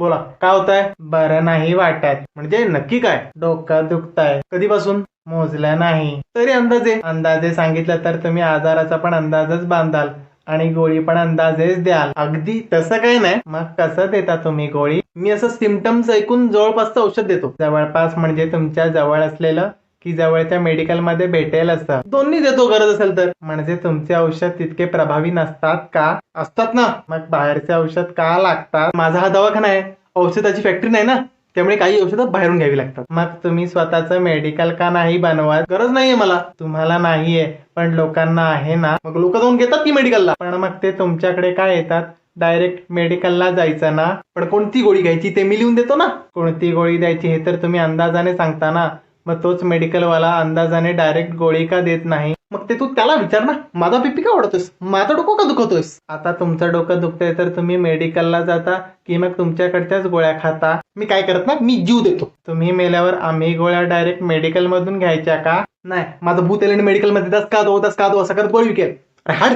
बोला काय होत आहे बरं नाही वाटत. म्हणजे नक्की काय? डोकं दुखतंय. कधीपासून? मोजलं नाही. तरी अंदाजे. अंदाजे सांगितलं तर तुम्ही आजाराचा पण अंदाजच बांधाल आणि गोळी पण अंदाजेच द्याल. अगदी तसं काही नाही. मग कसं देता तुम्ही गोळी? मी असं सिमटम्स ऐकून जवळपासचं औषध देतो. जवळपास म्हणजे तुमच्या जवळ असलेलं की जवळच्या मेडिकलमध्ये भेटेल असं. दोन्ही देतो गरज असेल तर. म्हणजे तुमचे औषध तितके प्रभावी नसतात का? असतात ना. मग बाहेरचे औषध का लागतात? माझा हा दवाखाना आहे. औषधाची फॅक्टरी नाही ना. त्यामुळे काही औषधं बाहेरून घ्यावी लागतात. मग तुम्ही स्वतःचं मेडिकल का नाही बनवत? गरज नाहीये मला. तुम्हाला नाहीये. पण लोकांना आहे ना. मग लोक जाऊन घेतात की मेडिकलला पण मग ते तुमच्याकडे काय येतात? डायरेक्ट मेडिकलला जायचं ना. पण कोणती गोळी घ्यायची ते मी लिहून देतो ना. कोणती गोळी द्यायची हे तर तुम्ही अंदाजाने सांगता ना. मग तोच मेडिकलवाला अंदाजाने डायरेक्ट गोळी का देत नाही? मग ते तू त्याला विचार ना. माझा पिपी का ओढतोस माझं डोकं का दुखवतोयस आता तुमचं डोकं दुखतंय तर तुम्ही मेडिकलला जाता की मग तुमच्याकडच्याच गोळ्या खाता? मी काय करत ना मी जीव देतो. तुम्ही मेल्यावर आम्ही गोळ्या डायरेक्ट मेडिकल मधून घ्यायच्या का? नाही माझं भूत एल मेडिकलमध्ये दस का दो दस का दो असं करत गोळी विकेल. हाड!